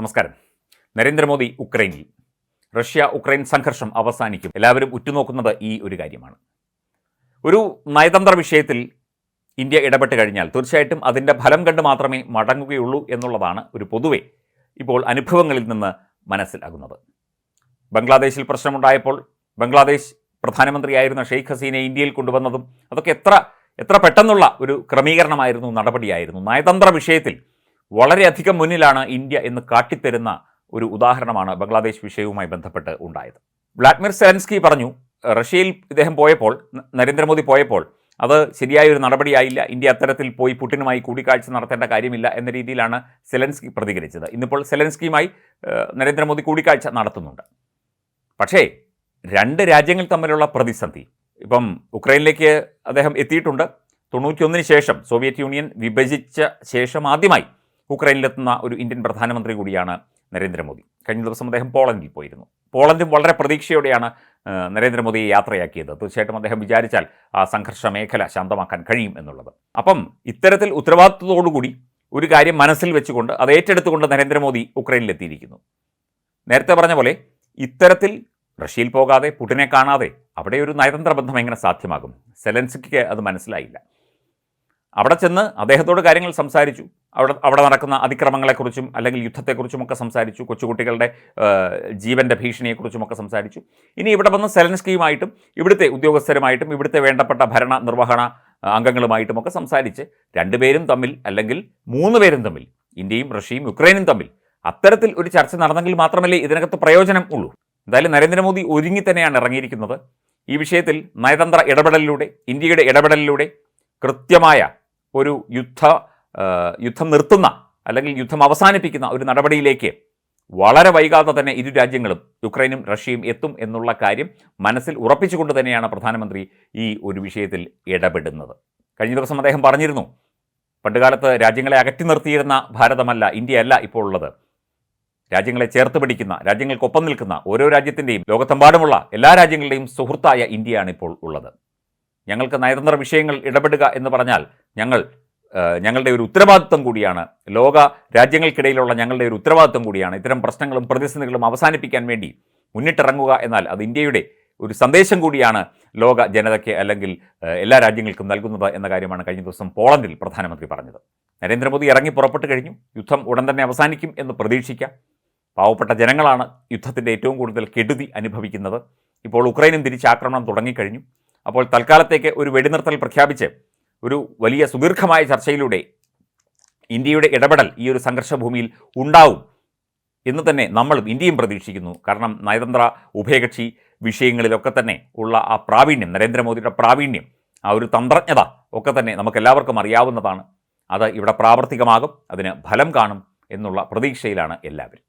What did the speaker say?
നമസ്കാരം. Narendra Modi ഉക്രൈനിൽ. Russia Ukraine സംഘർഷം അവസാനിക്കും. എല്ലാവരും ഉറ്റുനോക്കുന്നത് ഈ ഒരു കാര്യമാണ്. ഒരു നയതന്ത്ര വിഷയത്തിൽ ഇന്ത്യ ഇടപെട്ട് കഴിഞ്ഞാൽ തീർച്ചയായിട്ടും അതിന്റെ ഫലം കണ്ട് മാത്രമേ മടങ്ങുകയുള്ളൂ എന്നുള്ളതാണ് ഒരു പൊതുവെ ഇപ്പോൾ അനുഭവങ്ങളിൽ നിന്ന് മനസ്സിലാകുന്നത്. ബംഗ്ലാദേശിൽ പ്രശ്നമുണ്ടായപ്പോൾ ബംഗ്ലാദേശ് പ്രധാനമന്ത്രിയായിരുന്ന ഷെയ്ഖ് ഹസീനെ ഇന്ത്യയിൽ കൊണ്ടുവന്നതും അതൊക്കെ എത്ര എത്ര പെട്ടെന്നുള്ള ഒരു ക്രമീകരണമായിരുന്നു നടപടിയായിരുന്നു. നയതന്ത്ര വിഷയത്തിൽ വളരെയധികം മുന്നിലാണ് ഇന്ത്യ എന്ന് കാട്ടിത്തരുന്ന ഒരു ഉദാഹരണമാണ് ബംഗ്ലാദേശ് വിഷയവുമായി ബന്ധപ്പെട്ട് ഉണ്ടായത്. വ്ളാഡിമിർ സെലൻസ്കി പറഞ്ഞു റഷ്യയിൽ ഇദ്ദേഹം പോയപ്പോൾ നരേന്ദ്രമോദി പോയപ്പോൾ അത് ശരിയായ ഒരു നടപടിയായില്ല. ഇന്ത്യ അത്തരത്തിൽ പോയി പുട്ടിനുമായി കൂടിക്കാഴ്ച നടത്തേണ്ട കാര്യമില്ല എന്ന രീതിയിലാണ് സെലൻസ്കി പ്രതികരിച്ചത്. ഇന്നിപ്പോൾ സെലൻസ്കിയുമായി നരേന്ദ്രമോദി കൂടിക്കാഴ്ച നടത്തുന്നുണ്ട്. പക്ഷേ രണ്ട് രാജ്യങ്ങൾ തമ്മിലുള്ള പ്രതിസന്ധി. ഇപ്പം ഉക്രൈനിലേക്ക് അദ്ദേഹം എത്തിയിട്ടുണ്ട്. തൊണ്ണൂറ്റിയൊന്നിന് ശേഷം സോവിയറ്റ് യൂണിയൻ വിഭജിച്ച ശേഷം ആദ്യമായി ഉക്രൈനിലെത്തുന്ന ഒരു ഇന്ത്യൻ പ്രധാനമന്ത്രി കൂടിയാണ് നരേന്ദ്രമോദി. കഴിഞ്ഞ ദിവസം അദ്ദേഹം പോളണ്ടിൽ പോയിരുന്നു. പോളണ്ടും വളരെ പ്രതീക്ഷയോടെയാണ് നരേന്ദ്രമോദിയെ യാത്രയാക്കിയത്. തീർച്ചയായിട്ടും അദ്ദേഹം വിചാരിച്ചാൽ ആ സംഘർഷ മേഖല ശാന്തമാക്കാൻ കഴിയും എന്നുള്ളത്. അപ്പം ഇത്തരത്തിൽ ഉത്തരവാദിത്വത്തോടുകൂടി ഒരു കാര്യം മനസ്സിൽ വെച്ചുകൊണ്ട് അത് ഏറ്റെടുത്തുകൊണ്ട് നരേന്ദ്രമോദി ഉക്രൈനിലെത്തിയിരിക്കുന്നു. നേരത്തെ പറഞ്ഞ പോലെ ഇത്തരത്തിൽ റഷ്യയിൽ പോകാതെ പുടിനെ കാണാതെ അവിടെ ഒരു നയതന്ത്ര ബന്ധം എങ്ങനെ സാധ്യമാകും? സെലൻസ്കിക്ക് അത് മനസ്സിലായില്ല. അവിടെ ചെന്ന് അദ്ദേഹത്തോട് കാര്യങ്ങൾ സംസാരിച്ചു. അവിടെ അവിടെ നടക്കുന്ന അതിക്രമങ്ങളെക്കുറിച്ചും അല്ലെങ്കിൽ യുദ്ധത്തെക്കുറിച്ചുമൊക്കെ സംസാരിച്ചു. കൊച്ചുകുട്ടികളുടെ ജീവന്റെ ഭീഷണിയെക്കുറിച്ചുമൊക്കെ സംസാരിച്ചു. ഇനി ഇവിടെ വന്ന് സെലൻസ്കിയുമായിട്ടും ഇവിടുത്തെ ഉദ്യോഗസ്ഥരുമായിട്ടും ഇവിടുത്തെ വേണ്ടപ്പെട്ട ഭരണ നിർവഹണ അംഗങ്ങളുമായിട്ടുമൊക്കെ സംസാരിച്ച് രണ്ടുപേരും തമ്മിൽ അല്ലെങ്കിൽ മൂന്ന് പേരും തമ്മിൽ ഇന്ത്യയും റഷ്യയും യുക്രൈനും തമ്മിൽ അത്തരത്തിൽ ഒരു ചർച്ച നടന്നെങ്കിൽ മാത്രമല്ലേ ഇതിനകത്ത് പ്രയോജനം ഉള്ളൂ? എന്തായാലും നരേന്ദ്രമോദി ഒരുങ്ങി തന്നെയാണ് ഇറങ്ങിയിരിക്കുന്നത്. ഈ വിഷയത്തിൽ നയതന്ത്ര ഇടപെടലിലൂടെ ഇന്ത്യയുടെ ഇടപെടലിലൂടെ കൃത്യമായ ഒരു യുദ്ധ യുദ്ധം നിർത്തുന്ന അല്ലെങ്കിൽ യുദ്ധം അവസാനിപ്പിക്കുന്ന ഒരു നടപടിയിലേക്ക് വളരെ വൈകാതെ തന്നെ ഇരു രാജ്യങ്ങളും യുക്രൈനും റഷ്യയും എത്തും എന്നുള്ള കാര്യം മനസ്സിൽ ഉറപ്പിച്ചുകൊണ്ട് തന്നെയാണ് പ്രധാനമന്ത്രി ഈ ഒരു വിഷയത്തിൽ ഇടപെടുന്നത്. കഴിഞ്ഞ ദിവസം അദ്ദേഹം പറഞ്ഞിരുന്നു പണ്ടുകാലത്ത് രാജ്യങ്ങളെ അകറ്റി നിർത്തിയിരുന്ന ഭാരതമല്ല ഇന്ത്യയല്ല ഇപ്പോൾ ഉള്ളത്. രാജ്യങ്ങളെ ചേർത്ത് പിടിക്കുന്ന രാജ്യങ്ങൾക്കൊപ്പം നിൽക്കുന്ന ഓരോ രാജ്യത്തിന്റെയും ലോകത്തെമ്പാടുമുള്ള എല്ലാ രാജ്യങ്ങളുടെയും സുഹൃത്തായ ഇന്ത്യയാണ് ഇപ്പോൾ ഉള്ളത്. ഞങ്ങൾക്ക് നയതന്ത്ര വിഷയങ്ങൾ ഇടപെടുക എന്ന് പറഞ്ഞാൽ ഞങ്ങൾ ഞങ്ങളുടെ ഒരു ഉത്തരവാദിത്വം കൂടിയാണ്. ലോക രാജ്യങ്ങൾക്കിടയിലുള്ള ഞങ്ങളുടെ ഒരു ഉത്തരവാദിത്വം കൂടിയാണ് ഇത്തരം പ്രശ്നങ്ങളും പ്രതിസന്ധികളും അവസാനിപ്പിക്കാൻ വേണ്ടി മുന്നിട്ടിറങ്ങുക എന്നാൽ അത് ഇന്ത്യയുടെ ഒരു സന്ദേശം കൂടിയാണ് ലോക ജനതയ്ക്ക് അല്ലെങ്കിൽ എല്ലാ രാജ്യങ്ങൾക്കും നൽകുന്നത് എന്ന കാര്യമാണ് കഴിഞ്ഞ ദിവസം പോളണ്ടിൽ പ്രധാനമന്ത്രി പറഞ്ഞത്. നരേന്ദ്രമോദി ഇറങ്ങി പുറപ്പെട്ട് കഴിഞ്ഞു. യുദ്ധം ഉടൻ തന്നെ അവസാനിക്കും എന്ന് പ്രതീക്ഷിക്കാം. പാവപ്പെട്ട ജനങ്ങളാണ് യുദ്ധത്തിന്റെ ഏറ്റവും കൂടുതൽ കെടുതി അനുഭവിക്കുന്നത്. ഇപ്പോൾ ഉക്രൈനും തിരിച്ചാക്രമണം തുടങ്ങിക്കഴിഞ്ഞു. അപ്പോൾ തൽക്കാലത്തേക്ക് ഒരു വെടിനിർത്തൽ പ്രഖ്യാപിച്ച് ഒരു വലിയ സുദീർഘമായ ചർച്ചയിലൂടെ ഇന്ത്യയുടെ ഇടപെടൽ ഈ ഒരു സംഘർഷഭൂമിയിൽ ഉണ്ടാവും എന്ന് തന്നെ നമ്മളും ഇന്ത്യയും പ്രതീക്ഷിക്കുന്നു. കാരണം നയതന്ത്ര ഉഭയകക്ഷി വിഷയങ്ങളിലൊക്കെ തന്നെ ഉള്ള ആ പ്രാവീണ്യം നരേന്ദ്രമോദിയുടെ പ്രാവീണ്യം ആ ഒരു തന്ത്രജ്ഞത ഒക്കെ തന്നെ നമുക്കെല്ലാവർക്കും അറിയാവുന്നതാണ്. അത് ഇവിടെ പ്രാവർത്തികമാകും അതിന് ഫലം കാണും എന്നുള്ള പ്രതീക്ഷയിലാണ് എല്ലാവരും.